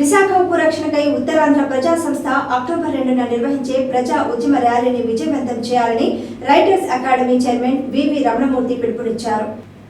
విశాఖ ఉప్పు రక్షణకై ఉత్తరాంధ్ర ప్రజా సంస్థ అక్టోబర్ రెండున నిర్వహించే ప్రజా ఉద్యమ ర్యాలీని విజయవంతం చేయాలని writers academy chairman V V Ramanamurthy పిలుపునిచ్చారు.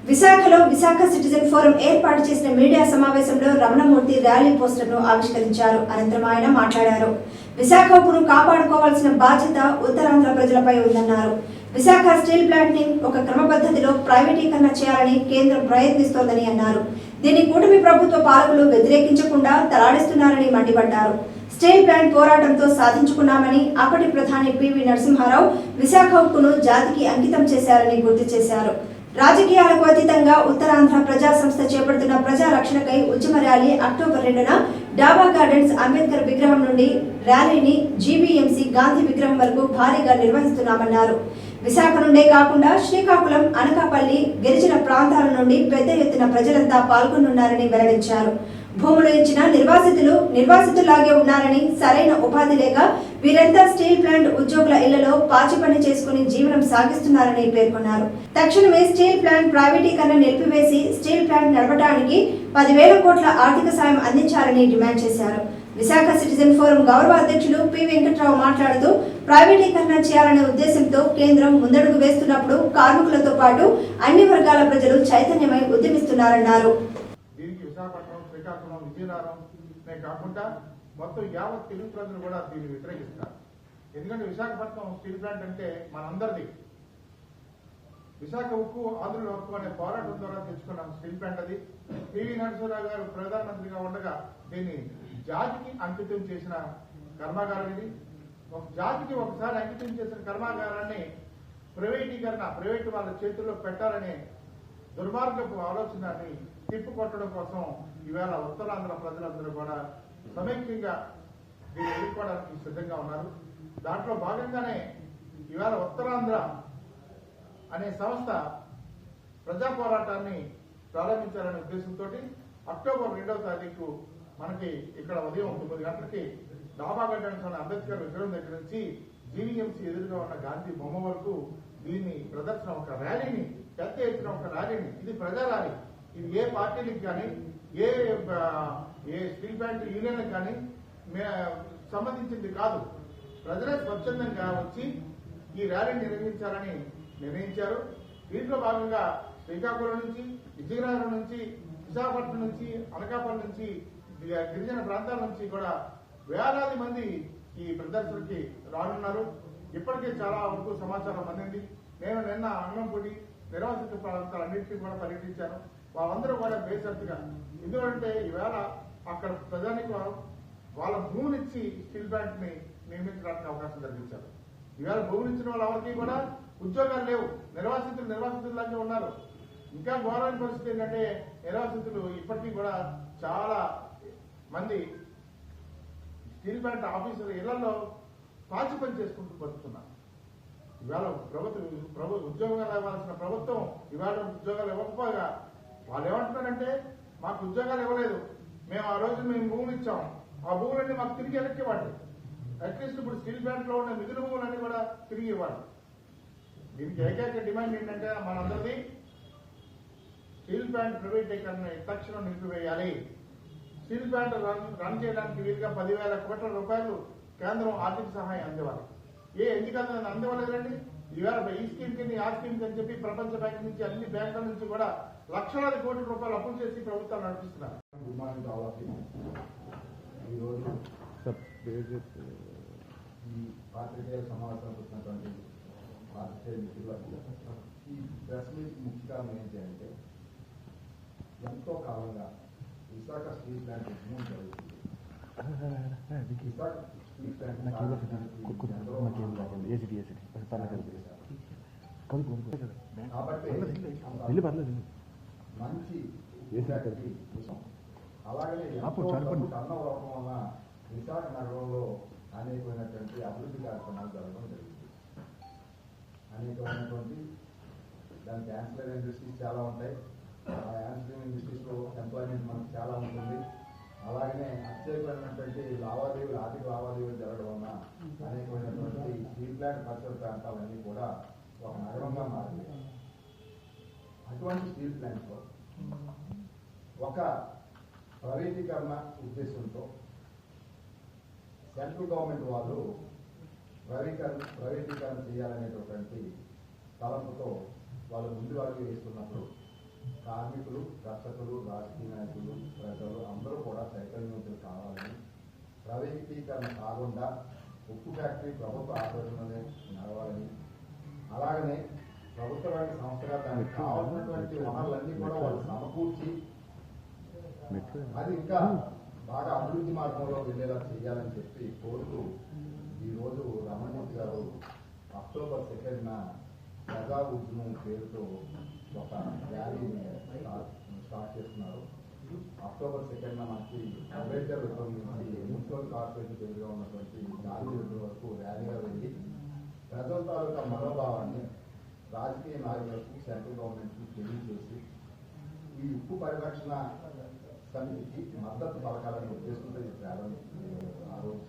విశాఖలో విశాఖ సిటిజన్ ఫోరం ఏర్పాటు చేసిన మీడియా సమావేశంలో రమణమూర్తి ర్యాలీ పోస్టర్ను ఆవిష్కరించారు. అనంతరం ఆయన మాట్లాడారు. విశాఖ ఉప్పును కాపాడుకోవాల్సిన బాధ్యత ఉత్తరాంధ్ర ప్రజలపై ఉందన్నారు. విశాఖ స్టీల్ ప్లాంట్ని ఒక క్రమపద్ధతిలో ప్రైవేటీకరణ చేయాలని కేంద్రం ప్రయత్నిస్తోందని అన్నారు. దీన్ని కూటమి ప్రభుత్వ పాలకులు వ్యతిరేకించకుండా తలాడిస్తున్నారని మండిపడ్డారు. స్టేట్ బ్యాంక్ పోరాటంతో సాధించుకున్నామని అప్పటి ప్రధాని పివి నరసింహారావు విశాఖ ఉక్కును జాతికి అంకితం చేశారని గుర్తు చేశారు. రాజకీయాలకు అతీతంగా ఉత్తరాంధ్ర ప్రజా సంస్థ చేపడుతున్న ప్రజా రక్షణకై ఉద్యమ ర్యాలీ అక్టోబర్ రెండున డాబా గార్డెన్స్ అంబేద్కర్ విగ్రహం నుండి ర్యాలీని జీబీఎంసీ గాంధీ విగ్రహం వరకు భారీగా నిర్వహిస్తున్నామన్నారు. విశాఖ నుండే కాకుండా శ్రీకాకుళం అనకాపల్లి గిరిజన ప్రాంతాల నుండి పెద్ద ఎత్తున ప్రజలంతా పాల్గొనున్నారని వెల్లడించారు. భూములు ఇచ్చిన నిర్వాసితులు నిర్వాసితులాగే ఉన్నారని సరైన ఉపాధి లేక వీరంతా స్టీల్ ప్లాంట్ ఉద్యోగుల ఇళ్ళలో పాచి పని చేసుకుని జీవనం సాగిస్తున్నారని పేర్కొన్నారు. తక్షణమే స్టీల్ ప్లాంట్ ప్రైవేటీకరణ నిలిపివేసి స్టీల్ ప్లాంట్ నడపడానికి పదివేల కోట్ల ఆర్థిక సాయం అందించాలని డిమాండ్ చేశారు. విశాఖ సిటిజన్ ఫోరం గౌరవ అధ్యక్షులు పి వెంకట్రావు మాట్లాడుతూ ప్రైవేటీకరణ చేయాలనే ఉద్దేశంతో కేంద్రం ముందడుగు వేస్తున్నప్పుడు కార్మికులతో పాటు అన్ని వర్గాల ప్రజలు చైతన్యమై ఉద్యమిస్తున్నారన్నారు. మొత్తం యావత్ తెలుగు ప్రజలు కూడా దీన్ని వ్యతిరేకిస్తారు. ఎందుకంటే విశాఖపట్నం స్టీల్ ప్లాంట్ అంటే మనందరిది. విశాఖ ఉక్కు ఆంధ్రుల హక్కు అనే పోరాటం ద్వారా తెచ్చుకున్న స్టీల్ ప్లాంట్ అది. పివి నరసింహరావు గారు ప్రధానమంత్రిగా ఉండగా దీన్ని జాతికి అంకితం చేసిన కర్మాగారం ఇది. ఒక జాతికి ఒకసారి అంకితం చేసిన కర్మాగారాన్ని ప్రైవేటీకరణ ప్రైవేట్ వాళ్ళ చేతుల్లో పెట్టాలనే దుర్మార్గపు ఆలోచనని తిప్పుకొట్టడం కోసం ఈవేళ ఉత్తరాంధ్ర ప్రజలందరూ కూడా సమైక్యంగా దీన్ని ఎదుర్కోవడానికి సిద్ధంగా ఉన్నారు. దాంట్లో భాగంగానే ఈవేళ ఉత్తరాంధ్ర అనే సంస్థ ప్రజా పోరాటాన్ని ప్రారంభించాలనే ఉద్దేశంతో అక్టోబర్ రెండవ తారీఖు మనకి ఇక్కడ ఉదయం తొమ్మిది గంటలకి డాబా అంబేద్కర్ విగ్రహం దగ్గర నుంచి జీవీఎంసీ ఎదురుగా ఉన్న గాంధీ బొమ్మ వరకు దీన్ని ప్రదర్శన ఒక ర్యాలీని పెద్ద ఎత్తున ఒక ర్యాలీని. ఇది ప్రజా ర్యాలీ. ఇది ఏ పార్టీలకు కానీ ఏ ఏ స్టీల్ ప్లాంట్ యూనియన్లకు కానీ సంబంధించింది కాదు. ప్రజలే స్వచ్ఛందంగా వచ్చి ఈ ర్యాలీని నిర్వహించాలని నిర్ణయించారు దీంట్లో భాగంగా శ్రీకాకుళం నుంచి విజయనగరం నుంచి విశాఖపట్నం నుంచి అనకాపల్లి నుంచి గిరిజన ప్రాంతాల నుంచి కూడా వేలాది మంది ఈ ప్రదర్శనకి రానున్నారు. ఇప్పటికే చాలా వరకు సమాచారం అందింది. నేను నిన్న అన్నంపూడి నిర్వాసిత ప్రాంతాలన్నింటినీ కూడా పర్యటించాను. వాళ్ళందరూ కూడా బేసత్తుగా ఎందుకంటే ఈవేళ అక్కడ ప్రజానికి వాళ్ళ భూమినిచ్చి స్టీల్ ప్లాంట్ని నిర్మించడానికి అవకాశం కల్పించారు. ఈవేళ భూమినిచ్చిన వాళ్ళ ఎవరికి కూడా ఉద్యోగాలు లేవు. నిర్వాసితులు నిర్వాసితుల్లాగే ఉన్నారు. ఇంకా ఘోరమైన పరిస్థితి ఏంటంటే నిర్వాసితులు ఇప్పటికీ కూడా చాలా మంది స్టీల్ ప్లాంట్ ఆఫీసుల ఇళ్ళలో పాచి పని చేసుకుంటూ బతుకుతున్నారు. ఇవాళ ప్రభుత్వం ప్రభు ఉద్యోగాలు ఇవ్వాల్సిన ప్రభుత్వం ఇవాళ ఉద్యోగాలు ఇవ్వకపోగా వాళ్ళు ఏమంటున్నారంటే మాకు ఉద్యోగాలు ఇవ్వలేదు. మేము ఆ రోజు మేము భూములు ఇచ్చాం. ఆ భూములన్నీ మాకు తిరిగి వెనక్కి ఇవ్వండి. అట్లీస్ట్ ఇప్పుడు స్టీల్ ప్లాంట్లో ఉన్న మిగిలిన భూములన్నీ కూడా తిరిగి ఇవ్వాలి దీనికి ఏకైక డిమాండ్ ఏంటంటే మనందరిది స్టీల్ ప్లాంట్ ప్రైవేటీకరణ తక్షణం నిలిపివేయాలి. స్టీల్ ప్లాంట్ రన్ రన్ చేయడానికి వీలుగా పదివేల కోట్ల రూపాయలు కేంద్రం ఆర్థిక సహాయం అందివ్వాలి. ఏ ఎందుకంటే అందివ్వలేదండి ఈవేళ ఈ స్కీమ్ కింద ఆ స్కీమ్ కింద చెప్పి ప్రపంచ బ్యాంక్ నుంచి అన్ని బ్యాంకుల నుంచి కూడా లక్షలాది కోట్ల రూపాయలు అప్పులు చేసి ప్రభుత్వాలు నడిపిస్తున్నారు. ఈరోజు ఈ పాత్రికేయ సమావేశం వచ్చినటువంటి పాత్రికేయ ఈ ప్రెస్ మీట్ ముఖ్య కారణం ఏంటి అంటే ఎంతో కాలంగా విశాఖ స్టీల్ ప్లాంట్ ఉద్యమం జరుగుతుంది విశాఖ స్టీల్ ప్లాంట్ కాబట్టి మంచి విశాఖకి అలాగే ఎంతో వల్ల విశాఖ నగరంలో అనేకమైనటువంటి అభివృద్ధి కార్యక్రమాలు జరగడం జరిగింది అనేకమైనటువంటి దానికి యాన్సిలరీ ఇండస్ట్రీస్ చాలా ఉంటాయి. ఆ యాన్సిలరీ ఇండస్ట్రీస్లో ఎంప్లాయ్మెంట్ మనకు చాలా ఉంటుంది. అలాగనే అత్యధికమైనటువంటి లావాదేవీలు ఆర్థిక లావాదేవీలు జరగడం వల్ల అనేకమైనటువంటి స్టీల్ప్లాంట్ పరిసర ప్రాంతాలన్నీ కూడా ఒక నగరంగా మారింది అటువంటి స్టీల్ ప్లాంట్లో ఒక ప్రైవేటీకరణ ఉద్దేశంతో సెంట్రల్ గవర్నమెంట్ వాళ్ళు ప్రైవేటీకరణ ప్రైవేటీకరణ చేయాలనేటటువంటి తలంపుతో వాళ్ళు ముందు అడుగు వేస్తున్నప్పుడు కార్మికులు కర్షకులు రాజకీయ నాయకులు ప్రజలు అందరూ కూడా చైతన్యవంతులు కావాలని ప్రైవేటీకరణ కాకుండా ఉప్పు ఫ్యాక్టరీ ప్రభుత్వ ఆధ్వర్యంలోనే నడవాలని అలాగనే ప్రభుత్వ రంగ సంస్థగా దానికి కావాల్సినటువంటి వనరులన్నీ కూడా వాళ్ళు సమకూర్చి అది ఇంకా బాగా అభివృద్ధి మార్గంలో వెళ్ళేలా చేయాలని చెప్పి కోరుతూ ఈ రోజు రమణమూర్తి గారు అక్టోబర్ సెకండ్ ప్రజా ఉద్యమం పేరుతో ఒక ర్యాలీని స్టార్ట్ చేస్తున్నారు. అక్టోబర్ సెకండ్ మనకి అంబేద్కర్ విగ్రహం నుంచి మున్సిపల్ కార్పొరేషన్ పేరుగా ఉన్నటువంటి గాంధీ విగ్రహం వరకు ర్యాలీగా వెళ్ళి ప్రజల తాలూకా మనోభావాన్ని రాజకీయ నాయకులకు సెంట్రల్ గవర్నమెంట్కి తెలియజేసి ఈ ఉప్పు పరిరక్షణ కానీ మద్దతు పథకాలను ఉద్దేశంతో ఈ ప్రారంభించింది ఆ రోజు